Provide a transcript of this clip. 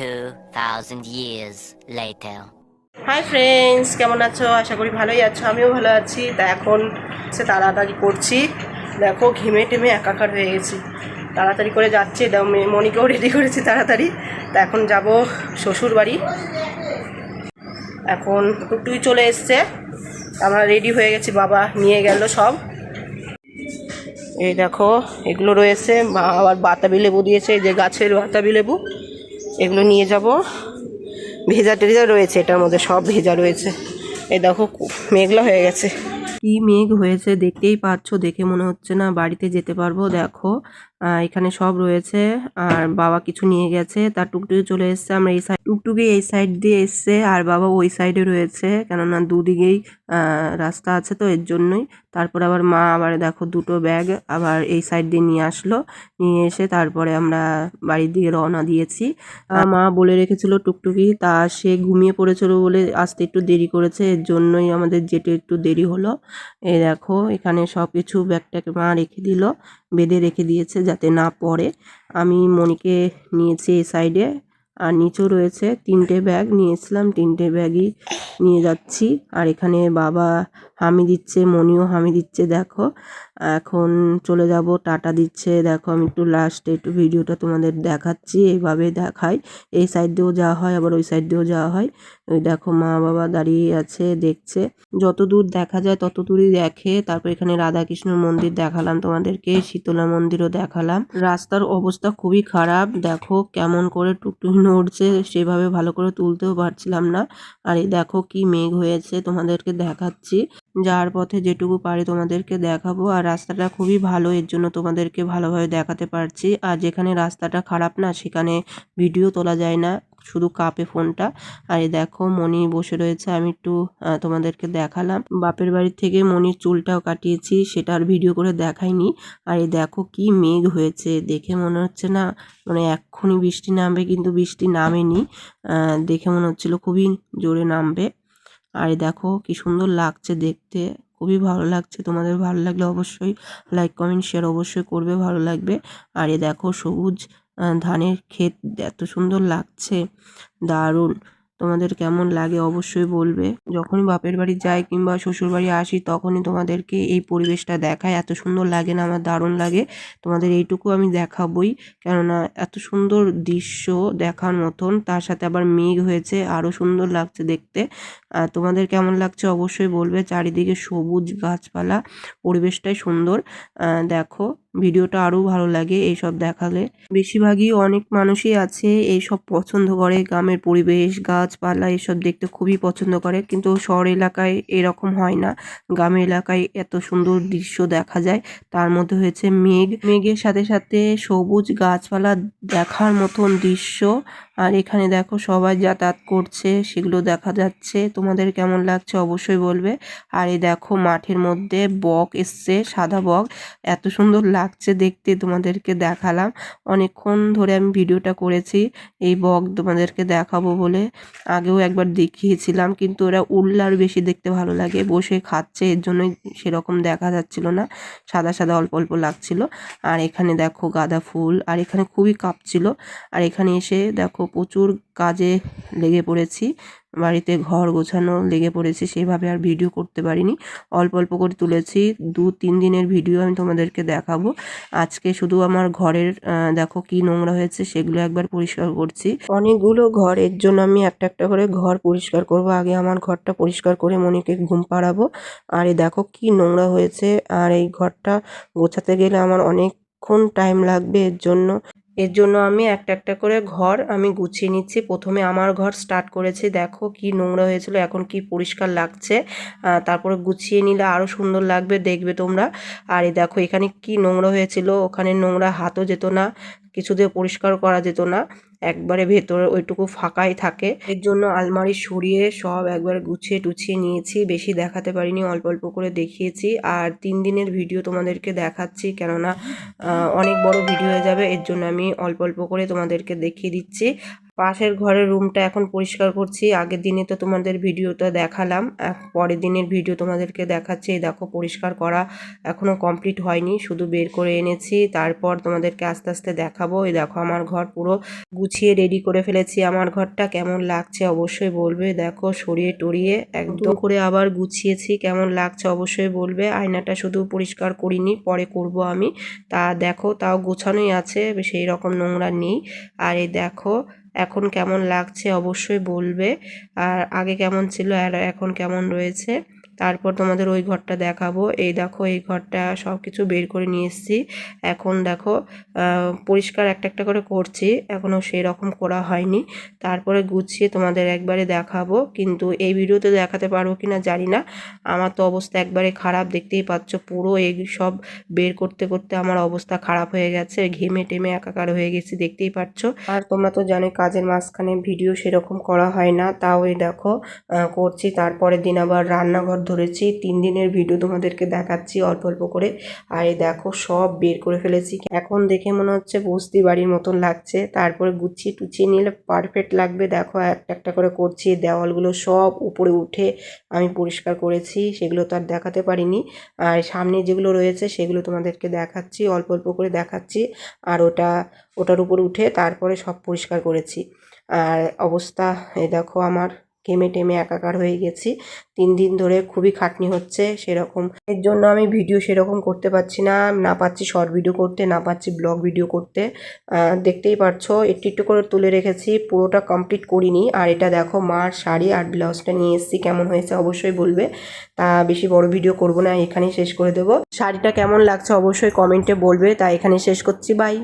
2,000 years later. Hi friends কেমন আছো? আশা করি ভালোই আছো। আমিও ভালো আছি। তা এখন সে তাড়াতাড়ি করছি। দেখো ঘেমে টেমে একাকার হয়ে গেছি। তাড়াতাড়ি করে যাচ্ছি। মনিকেও রেডি করেছি তাড়াতাড়ি। তা এখন যাব শ্বশুর বাড়ি। এখন টুকটুকি চলে এসছে। আমরা রেডি হয়ে গেছি। বাবা নিয়ে গেল সব। এই দেখো এগুলো রয়েছে। আবার বাতাবি লেবু দিয়েছে। যে গাছের বাতাবি লেবু। এগুলো নিয়ে যাব। ভেজা টেজা রয়েছে, এটার মধ্যে সব ভেজা রয়েছে। এ দেখো মেঘলা হয়ে গেছে। কি মেঘ হয়েছে দেখতেই পাচ্ছ, দেখে মনে হচ্ছে না বাড়িতে যেতে পারব। দেখো এখানে সব রয়েছে। আর বাবা কিছু নিয়ে গেছে। তার টুকটুকি চলে এসছে। আমরা এই সাইড টুকটুকি এই সাইড দিয়ে এসছে। আর বাবা ওই সাইডে রয়েছে। কেননা দুদিকেই রাস্তা আছে তো এর জন্যই। তারপর আবার মা আবার দেখো দুটো ব্যাগ আবার এই সাইড দিয়ে নিয়ে আসলো। নিয়ে এসে তারপরে আমরা বাড়ির দিকে রওনা দিয়েছি। মা বলে রেখেছিল টুকটুকি। তা সে ঘুমিয়ে পড়েছিল বলে আসতে একটু দেরি করেছে। এর জন্যই আমাদের যেতে একটু দেরি হলো। এই দেখো, এখানে সব কিছু ব্যাগটাকে মা রেখে দিল। বেঁধে রেখে দিয়েছে। যাতে না পড়ে। আমি মনিকে নিয়েছি এই সাইডে। আর নিচেও রয়েছে তিনটে ব্যাগ। নিয়েছিলাম, তিনটে ব্যাগই নিয়ে যাচ্ছি। আর এখানে বাবা হামি দিচ্ছে, মনিও হামি দিচ্ছে, দেখো। এখন চলে যাব, টাটা দিচ্ছে। দেখো, আমি একটু লাস্টে একটু ভিডিওটা তোমাদের দেখাচ্ছি, এইভাবে দেখাই। এই সাইড দিয়েও যাওয়া হয়, আবার ওই সাইড দিয়েও যাওয়া হয়। ওই দেখো, মা বাবা দাঁড়িয়ে আছে, দেখছে। যত দূর দেখা যায়, তত দূরই দেখে। তারপর এখানে রাধাকৃষ্ণ মন্দির দেখালাম তোমাদেরকে, শীতলা মন্দিরও দেখালাম। রাস্তার অবস্থা খুবই খারাপ, দেখো কেমন করে টুকটুকি নড়ছে, সেভাবে ভালো করে তুলতেও পারছিলাম না। আর এই দেখো, কি মেঘ হয়েছে, তোমাদেরকে দেখাচ্ছি। যার পথে যেটুকু পারি তোমাদেরকে দেখাবো। আর রাস্তাটা খুবই ভালো, এর জন্য তোমাদেরকে ভালোভাবে দেখাতে পারছি। আর যেখানে রাস্তাটা খারাপ না, সেখানে ভিডিও তোলা যায় না, শুধু কাপে ফোনটা। আর এই দেখো মনি বসে রয়েছে, আমি একটু তোমাদেরকে দেখালাম। বাপের বাড়ি থেকে মনির চুলটাও কাটিয়েছি, সেটা আর ভিডিও করে দেখাইনি। আর এই দেখো কি মেঘ হয়েছে, দেখে মনে হচ্ছে না মানে এক্ষুনি বৃষ্টি নামবে, কিন্তু বৃষ্টি নামেনি। দেখে মনে হচ্ছিল খুবই জোরে নামবে। আর দেখো কি সুন্দর লাগছে দেখতে। খুবই ভালো লাগছে। তোমাদের ভালো লাগলে অবশ্যই লাইক কমেন্ট শেয়ার অবশ্যই করবে, ভালো লাগবে। আর এ দেখো সবুজ ধানের ক্ষেত এত সুন্দর লাগছে। দারুণ। তোমাদের কেমন লাগে অবশ্যই বলবে। যখনই বাপের বাড়ি যাই কিংবা শ্বশুর বাড়ি আসি, তখনই তোমাদেরকে এই পরিবেশটা দেখায় এত সুন্দর লাগে না, আমার দারুণ লাগে। তোমাদের এইটুকু আমি দেখাবই। কেননা এত সুন্দর দৃশ্য দেখার মতন, তার সাথে আবার মেঘ হয়েছে আরও সুন্দর লাগছে দেখতে। আর তোমাদের কেমন লাগছে অবশ্যই বলবে। চারিদিকে সবুজ গাছপালা, পরিবেশটাই সুন্দর। দেখো। ভিডিওটা আরও ভালো লাগে এইসব দেখালে। বেশিরভাগই অনেক মানুষই আছে এইসব পছন্দ করে। গ্রামের পরিবেশ, গাছপালা এসব দেখতে খুবই পছন্দ করে। কিন্তু শহর এলাকায় এরকম হয় না। গ্রামের এলাকায় এত সুন্দর দৃশ্য দেখা যায়। তার মধ্যে হয়েছে মেঘ। মেঘের সাথে সাথে সবুজ গাছপালা দেখার মতন দৃশ্য আর এখানে দেখো সবাই যাতায়াত করছে, সেগুলো দেখা যাচ্ছে। তোমাদের কেমন লাগছে অবশ্যই বলবে। আর এই দেখো মাঠের মধ্যে বক এসছে, সাদা বক। এত সুন্দর লাগছে দেখতে, তোমাদেরকে দেখালাম। অনেকক্ষণ ধরে আমি ভিডিওটা করেছি, এই বক তোমাদেরকে দেখাবো বলে। আগেও একবার দেখিয়েছিলাম, কিন্তু ওরা উড়লে আরও বেশি দেখতে ভালো লাগে। বসে খাচ্ছে, এর জন্যই সেরকম দেখা যাচ্ছিল না। সাদা সাদা অল্প অল্প লাগছিল। আর এখানে দেখো গাঁদা ফুল, আর এখানে খুবই কাঁপছিল। আর এখানে এসে দেখো প্রচুর কাজে লেগে পড়েছি। বাড়িতে ঘর গোছানো লেগে পড়েছি, সেভাবে আর ভিডিও করতে পারিনি। অল্প অল্প করে তুলেছি, দু তিন দিনের ভিডিও আমি তোমাদেরকে দেখাবো। আজকে শুধু আমার ঘরের দেখো কি নোংরা হয়েছে সেগুলো একবার পরিষ্কার করছি। অনেকগুলো ঘর, এর জন্য আমি একটা একটা করে ঘর পরিষ্কার করব। আগে আমার ঘরটা পরিষ্কার করে মনিকে ঘুম পাড়াবো। আর এই দেখো কি নোংরা হয়েছে। আর এই ঘরটা গোছাতে গেলে আমার অনেক অনেকক্ষণ টাইম লাগবে, এর জন্য এর জন্য আমি একটা একটা করে ঘর আমি গুছিয়ে নিচ্ছি। প্রথমে আমার ঘর স্টার্ট করেছি। দেখো কি নোংরা হয়েছিল, এখন কি পরিষ্কার লাগছে। তারপরে গুছিয়ে নিলে আরও সুন্দর লাগবে, দেখবে তোমরা। আর এই দেখো এখানে কি নোংরা হয়েছিল, ওখানে নোংরা হাতও যেত না, কিছু দিয়ে পরিষ্কার করা যেত না। একবারে ভেতরে ওইটুকু ফাঁকাই থাকে। এর জন্য আলমারি সরিয়ে সব একবারে গুছিয়ে টুছিয়ে নিয়েছি। বেশি দেখাতে পারিনি, অল্প অল্প করে দেখিয়েছি। আর তিন দিনের ভিডিও তোমাদেরকে দেখাচ্ছি, কেননা অনেক বড় ভিডিও হয়ে যাবে। এর জন্য আমি অল্প অল্প করে তোমাদেরকে দেখিয়ে দিচ্ছি। পাশের ঘরের রুমটা এখন পরিষ্কার করছি। আগের দিনে তো তোমাদের ভিডিওটা দেখালাম পরের দিনের ভিডিও তোমাদেরকে দেখাচ্ছি। এই দেখো, পরিষ্কার করা এখনও কমপ্লিট হয়নি, শুধু বের করে এনেছি। তারপর তোমাদেরকে আস্তে আস্তে দেখাবো। এই দেখো, আমার ঘর পুরো গুছিয়ে রেডি করে ফেলেছি। আমার ঘরটা কেমন লাগছে অবশ্যই বলবে। দেখো, সরিয়ে টরিয়ে একদম করে আবার গুছিয়েছি। কেমন লাগছে অবশ্যই বলবে। আয়নাটা শুধু পরিষ্কার করিনি, পরে করব আমি। তা দেখো, তাও গোছানোই আছে, সেই রকম নোংরা নেই। আর এই দেখো এখন কেমন লাগছে অবশ্যই বলবে। আর আগে কেমন ছিল আর এখন কেমন রয়েছে? তারপর তোমাদের ওই ঘরটা দেখাবো। এই দেখো এই ঘরটা সব কিছু বের করে নিয়ে এসেছি। এখন দেখো পরিষ্কার একটা একটা করে করছি। এখনও সেই রকম করা হয়নি। তারপরে গুছিয়ে তোমাদের একবারে দেখাবো। কিন্তু এই ভিডিওতে দেখাতে পারব কি না জানি না। আমার তো অবস্থা একবারে খারাপ দেখতেই পাচ্ছ পুরো এই সব বের করতে করতে আমার অবস্থা খারাপ হয়ে গেছে। ঘেমে টেমে একাকার হয়ে গেছি দেখতেই পাচ্ছ। আর তোমরা তো জানোই কাজের মাঝখানে ভিডিও সেরকম করা হয় না। তাও এই দেখো করছি। তারপরের দিন আবার রান্নাঘর ধরেছি, তিন দিনের ভিডিও তোমাদেরকে দেখাচ্ছি অল্প অল্প করে। আর এই দেখো, সব বের করে ফেলেছি। এখন দেখে মনে হচ্ছে বস্তি বাড়ির মতন লাগছে। তারপরে গুছিয়ে টুচিয়ে নিলে পারফেক্ট লাগবে। দেখো, একটা একটা করে করছি, দেওয়ালগুলো সব উপরে উঠে আমি পরিষ্কার করেছি, সেগুলো তো আর দেখাতে পারিনি। আর সামনে যেগুলো রয়েছে, সেগুলো তোমাদেরকে দেখাচ্ছি, অল্প অল্প করে দেখাচ্ছি। আর ওটা, ওটার উপর উঠে তারপরে সব পরিষ্কার করেছি। আর অবস্থা, এই দেখো আমার। ঘেমে টেমে একাকার হয়ে গেছি। তিন দিন ধরে খুবই খাটনি হচ্ছে সেরকম। এর জন্য আমি ভিডিও সেরকম করতে পারছি না না পাচ্ছি শর্ট ভিডিও করতে, না পাচ্ছি ব্লগ ভিডিও করতে। দেখতেই পারছ, একটু একটু করে তুলে রেখেছি, পুরোটা কমপ্লিট করিনি। আর এটা দেখো, মার শাড়ি আর ব্লাউজটা নিয়ে এসেছি, কেমন হয়েছে অবশ্যই বলবে। তা বেশি বড় ভিডিও করব না, এখানেই শেষ করে দেবো। শাড়িটা কেমন লাগছে অবশ্যই কমেন্টে বলবে। তা এখানে শেষ করছি বাই